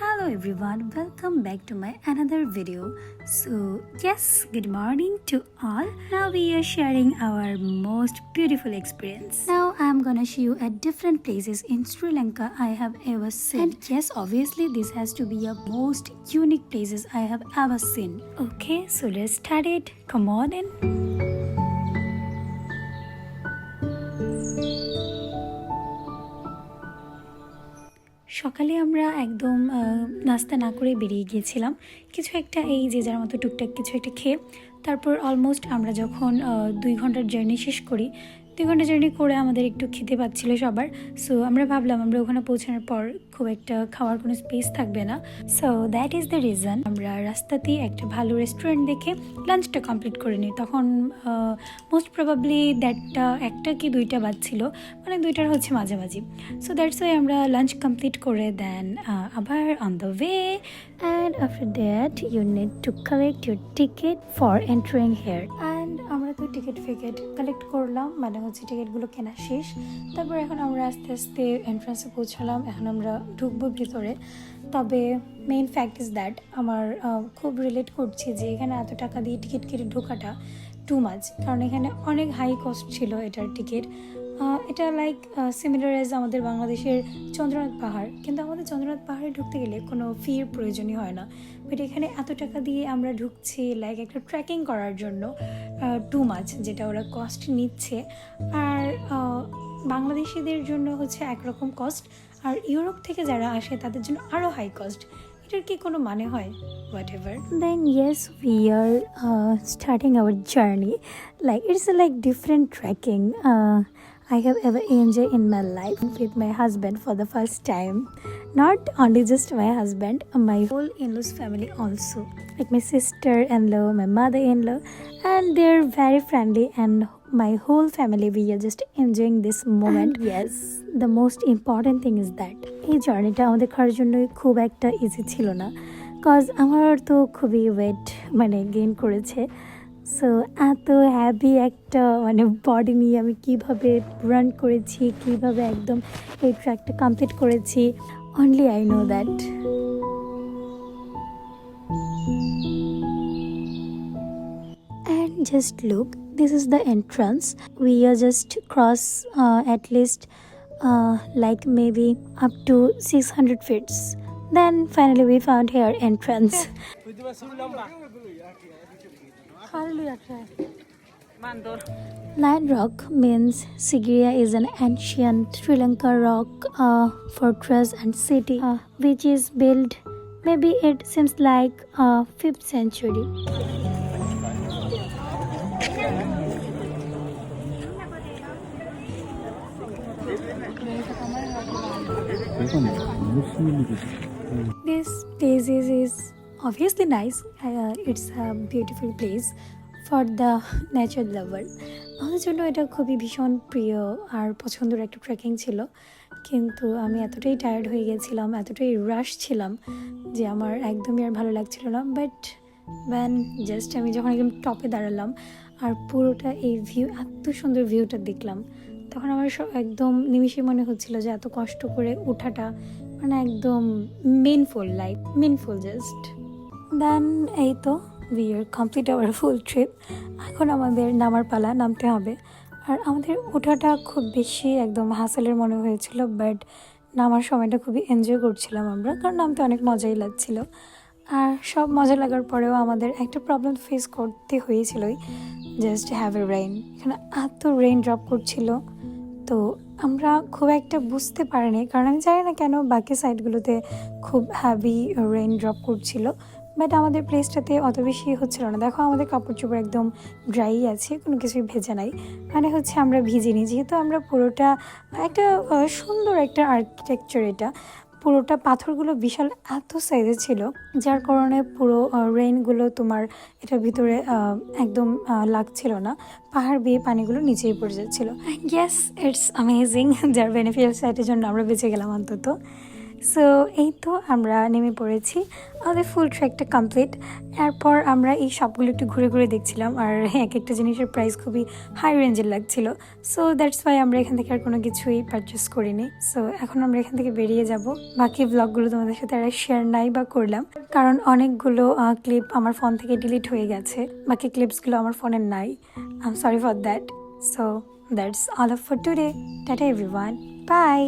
Hello everyone, welcome back to my another video. So, yes, good morning to all. Now we are sharing our most beautiful experience. Now I'm gonna show you at different places in Sri Lanka I have ever seen. And yes, obviously this has to be a most unique places I have ever seen. Okay, so let's start it. Come on in. সকালে আমরা একদম নাস্তা না করে বেরিয়ে গিয়েছিলাম। কিছু একটা এই যে যার মতো টুকটাক কিছু একটা খেয়ে, তারপর অলমোস্ট আমরা যখন দুই ঘণ্টার জার্নি শেষ করি দুই ঘণ্টা জার্নি করে আমাদের একটু খেতে পাচ্ছিল সবার। সো আমরা ভাবলাম, আমরা ওখানে পৌঁছানোর পর খুব একটা খাওয়ার কোনো স্পেস থাকবে না। So that is the reason আমরা রাস্তাতেই একটা ভালো রেস্টুরেন্ট দেখে লাঞ্চটা কমপ্লিট করে নিই। তখন মোস্ট প্রবাবলি দ্যাটটা একটা কি দুইটা বাজছিল। মানে দুইটার হচ্ছে মাঝামাঝি। সো দ্যাটস ওয়াই আমরা লাঞ্চ কমপ্লিট করে দেন আবার on the way and after that you need to collect your ticket for entering here আমরা তো টিকিট ফিকেট কালেক্ট করলাম মানে হচ্ছে টিকিটগুলো কেনা শেষ। তারপর এখন আমরা আস্তে আস্তে এন্ট্রান্সে পৌঁছালাম, এখন আমরা ঢুকবো ভিতরে। তবে মেইন ফ্যাক্ট ইজ দ্যাট আমার খুব রিলেট করছে যে এখানে এত টাকা দিয়ে টিকিট কেটে ঢোকাটা টু মাচ কারণ এখানে অনেক হাই কস্ট ছিল এটার টিকিট এটা লাইক সিমিলার এজ আমাদের বাংলাদেশের চন্দ্রনাথ পাহাড়। কিন্তু আমাদের চন্দ্রনাথ পাহাড়ে ঢুকতে গেলে কোনো ফির প্রয়োজনই হয় না। বাট এখানে এত টাকা দিয়ে আমরা ঢুকছি লাইক একটা ট্রেকিং করার জন্য টু মাচ যেটা ওরা কস্ট নিচ্ছে। আর বাংলাদেশিদের জন্য হচ্ছে একরকম কস্ট আর ইউরোপ থেকে যারা আসে, তাদের জন্য আরও হাই কস্ট এটার কি কোনো মানে হয়? Whatever then yes we are starting our journey like it's like different trekking I have ever enjoyed in my life with my husband for the first time. Not only just my husband, my whole in-laws family also. Like my sister-in-law, my mother-in-law, and they're very friendly and my whole family we are just enjoying this moment. yes, the most important thing is that এই জার্নিটা আমাদের করার জন্য খুব একটা easy ছিল না cause আমার তো খুবই ওয়েট মানে গেইন করেছে সো এত হ্যাপি একটা মানে বডি নিয়ে আমি কীভাবে রান করেছি কীভাবে একদম এই ট্র্যাকটা কমপ্লিট করেছি only I know that and just look this is the entrance we are just cross uh, at least uh, like maybe up to 600 feet then finally we found here entrance হবে Rock means Sigiriya is an ancient Sri Lanka rock uh, fortress and city uh, which is built maybe it seems like uh, 5th century. This disease is obviously nice. Uh, it's a beautiful place for the nature lover. আমাদের জন্য এটা খুবই ভীষণ প্রিয় আর পছন্দের একটা trekking ছিল কিন্তু আমি এতটাই টায়ার্ড হয়ে গেছিলাম এতটাই রাশ ছিলাম যে আমার একদমই আর ভালো লাগছিল না বাট ব্যান জাস্ট আমি যখন একদম টপে দাঁড়ালাম আর পুরোটা এই ভিউ এত সুন্দর ভিউটা দেখলাম তখন আমার একদম নিমিষে মনে হচ্ছিল যে এত কষ্ট করে ওঠাটা মানে একদম মেনফুল লাইক মেনফুল জাস্ট দেন এই তো we are complete our full trip এখন আমাদের নামার পালা, নামতে হবে। আর আমাদের ওঠাটা খুব বেশি একদম হাসেলের মনে হয়েছিল বাট নামার সময়টা খুবই এনজয় করছিলাম আমরা, কারণ নামতে অনেক মজাই লাগছিল। আর সব মজা লাগার পরেও আমাদের একটা প্রবলেম ফেস করতে হয়েছিলই জাস্ট হ্যাভ এ রেইন এখানে এত রেইন ড্রপ করছিল, তো আমরা খুব একটা বুঝতে পারিনি, কারণ আমি জানি না কেন বাকি সাইডগুলোতে খুব হ্যাভি রেইন ড্রপ করছিল। বাট আমাদের প্লেসটাতে অত বেশি হচ্ছিল না। দেখো, আমাদের কাপড় চোপড় একদম ড্রাই আছে, কোনো কিছুই ভেজা নাই। মানে হচ্ছে আমরা ভিজিনি, যেহেতু আমরা পুরোটা, একটা সুন্দর একটা আর্কিটেকচার এটা। পুরোটা পাথরগুলো বিশাল এত সাইজে ছিল, যার কারণে পুরো রেইনগুলো তোমার এটার ভিতরে একদম লাগছিল না। পাহাড় বেয়ে পানিগুলো নিচেই পড়ে যাচ্ছিল। ইয়েস ইটস অ্যামেজিং যার বেনিফিট সাইটের জন্য আমরা বেঁচে গেলাম অন্তত। সো এই তো আমরা নেমে পড়েছি। আমাদের ফুল ট্র্যাকটা কমপ্লিট এরপর আমরা এই সবগুলো একটু ঘুরে ঘুরে দেখছিলাম। আর এক একটা জিনিসের প্রাইস খুবই হাই রেঞ্জের লাগছিল। সো দ্যাটস ওয়াই আমরা এখান থেকে আর কোনো কিছুই পারচেস করিনি। সো এখন আমরা এখান থেকে বেরিয়ে যাব। বাকি ব্লগগুলো তোমাদের সাথে আর শেয়ার নাই বা করলাম। কারণ অনেকগুলো ক্লিপ আমার ফোন থেকে ডিলিট হয়ে গেছে। বাকি ক্লিপসগুলো আমার ফোনে নাই। I am sorry for that so that's all of for today tata everyone bye